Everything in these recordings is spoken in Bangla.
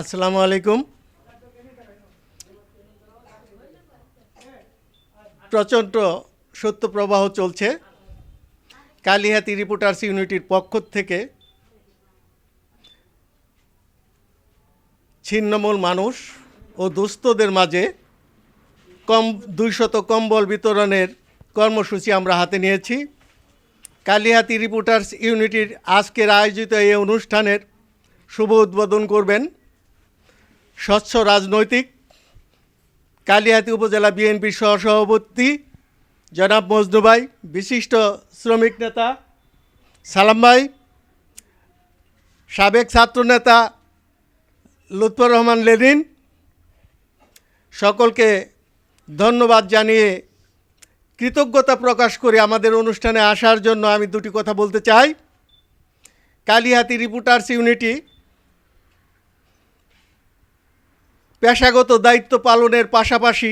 আসসালামু আলাইকুম। প্রচণ্ড সত্য প্রবাহ চলছে। কালিহাতি রিপোর্টার্স ইউনিটির পক্ষ থেকে ছিন্নমূল মানুষ ও দুস্থদের মাঝে কম দুইশত কম্বল বিতরণের কর্মসূচি আমরা হাতে নিয়েছি। কালিহাতি রিপোর্টার্স ইউনিটির আজকের আয়োজিত এই অনুষ্ঠানের শুভ উদ্বোধন করবেন স্বচ্ছ রাজনৈতিক। কালিহাতি উপজেলা বিএনপির সহসভাপতি জনাব মজনু ভাই বিশিষ্ট শ্রমিক নেতা সালাম ভাই, সাবেক ছাত্রনেতা লুৎফর রহমান লেনিন, সকলকে ধন্যবাদ জানিয়ে কৃতজ্ঞতা প্রকাশ করে আমাদের অনুষ্ঠানে আসার জন্য আমি দুটি কথা বলতে চাই। কালিহাতি রিপোর্টার্স ইউনিটি পেশাগত দায়িত্ব পালনের পাশাপাশি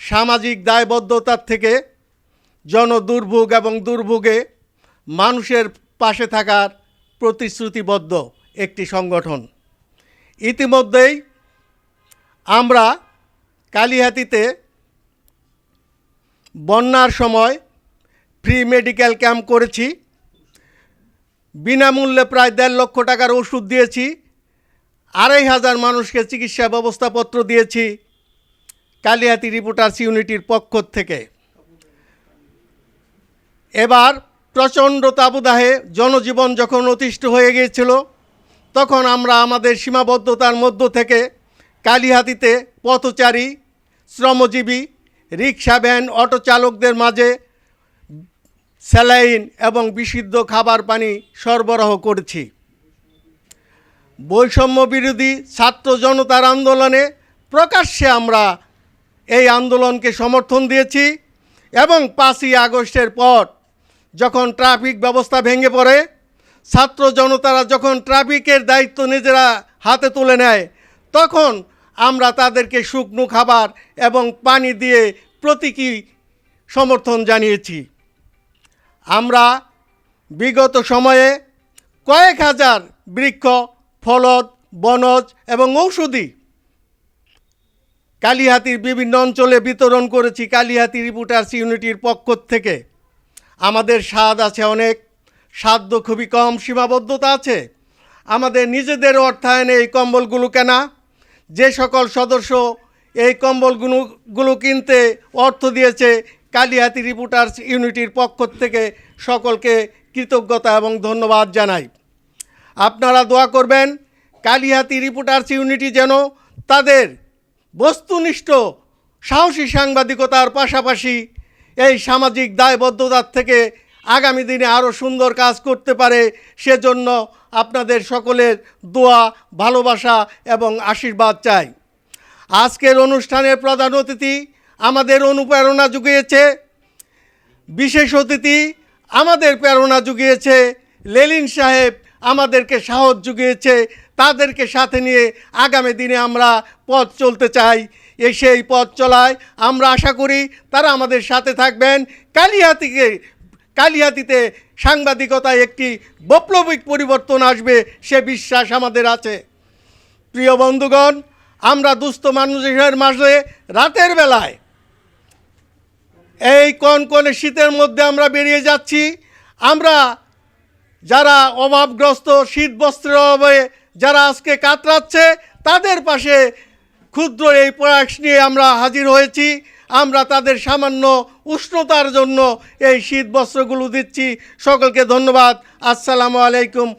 সামাজিক দায়বদ্ধতার থেকে জনদুর্ভোগ এবং দুর্ভোগে মানুষের পাশে থাকার প্রতিশ্রুতিবদ্ধ একটি সংগঠন। ইতিমধ্যেই আমরা কালিহাতিতে বন্যার সময় ফ্রি মেডিকেল ক্যাম্প করেছি। বিনামূল্যে প্রায় দেড় লক্ষ টাকার ওষুধ দিয়েছি। আড়াই হাজার মানুষকে চিকিৎসা ব্যবস্থাপত্র দিয়েছি কালিহাতি রিপোর্টার্স ইউনিটির পক্ষ থেকে। এবার প্রচণ্ড তাবুদাহে জনজীবন যখন অতিষ্ঠ হয়ে গিয়েছিল, তখন আমরা আমাদের সীমাবদ্ধতার মধ্য থেকে কালিহাতিতে পথচারী, শ্রমজীবী, রিক্সা ভ্যান, অটো চালকদের মাঝে স্যালাইন এবং বিশুদ্ধ খাবার পানি সরবরাহ করেছি। বৈষম্য বিরোধী ছাত্র জনতার আন্দোলনে প্রকাশ্যে আমরা এই আন্দোলনকে সমর্থন দিয়েছি এবং পাঁচই আগস্টের পর যখন ট্রাফিক ব্যবস্থা ভেঙে পড়ে, ছাত্র জনতারা যখন ট্রাফিকের দায়িত্ব নিজেরা হাতে তুলে নেয়, তখন আমরা তাদেরকে শুকনো খাবার এবং পানি দিয়ে প্রতীকী সমর্থন জানিয়েছি। আমরা বিগত সময়ে কয়েক হাজার বৃক্ষ ফলদ, বনজ এবং ঔষধি। কালিহাতির বিভিন্ন অঞ্চলে বিতরণ করেছি কালিহাতি রিপোর্টার্স ইউনিটির পক্ষ থেকে। আমাদের স্বাদ আছে অনেক সাধ্য খুবই কম, সীমাবদ্ধতা আছে। আমাদের নিজেদের অর্থায়নে এই কম্বলগুলো কেনা। যে সকল সদস্য এই কম্বলগুলো কিনতে অর্থ দিয়েছে কালিহাতি রিপোর্টার্স ইউনিটির পক্ষ থেকে সকলকে কৃতজ্ঞতা এবং ধন্যবাদ জানাই। আপনারা দোয়া করবেন, কালিহাতি রিপোর্টার্স ইউনিটি যেন তাদের বস্তুনিষ্ঠ, সাহসী সাংবাদিকতার পাশাপাশি এই সামাজিক দায়বদ্ধতার থেকে আগামী দিনে আরও সুন্দর কাজ করতে পারে, সেজন্য আপনাদের সকলের দোয়া, ভালোবাসা এবং আশীর্বাদ চাই। আজকের অনুষ্ঠানের প্রধান অতিথি আমাদের অনুপ্রেরণা জুগিয়েছে, বিশেষ অতিথি আমাদের প্রেরণা জুগিয়েছে লেলিন সাহেব আমাদেরকে সাহস জুগিয়েছে, তাদেরকে সাথে নিয়ে আগামী দিনে আমরা পথ চলতে চাই। এ সেই পথ চলায় আমরা আশা করি তারা আমাদের সাথে থাকবেন। কালিহাতিকে কালিহাতিতে সাংবাদিকতায় একটি বৈপ্লবিক পরিবর্তন আসবে, সে বিশ্বাস আমাদের আছে। প্রিয় বন্ধুগণ, আমরা দুস্থ মানুষের মাঝে রাতের বেলায় এই কনকনে শীতের মধ্যে আমরা বেরিয়ে যাচ্ছি। আমরা যারা অভাবগ্রস্ত শীত বস্ত্রের অভাবে যারা আজকে কাতরাচ্ছে, তাদের পাশে ক্ষুদ্র এই প্রয়াস নিয়ে আমরা হাজির হয়েছি। আমরা তাদের সামান্য উষ্ণতার জন্য এই শীত বস্ত্রগুলো দিচ্ছি। সকলকে ধন্যবাদ। আসসালামু আলাইকুম।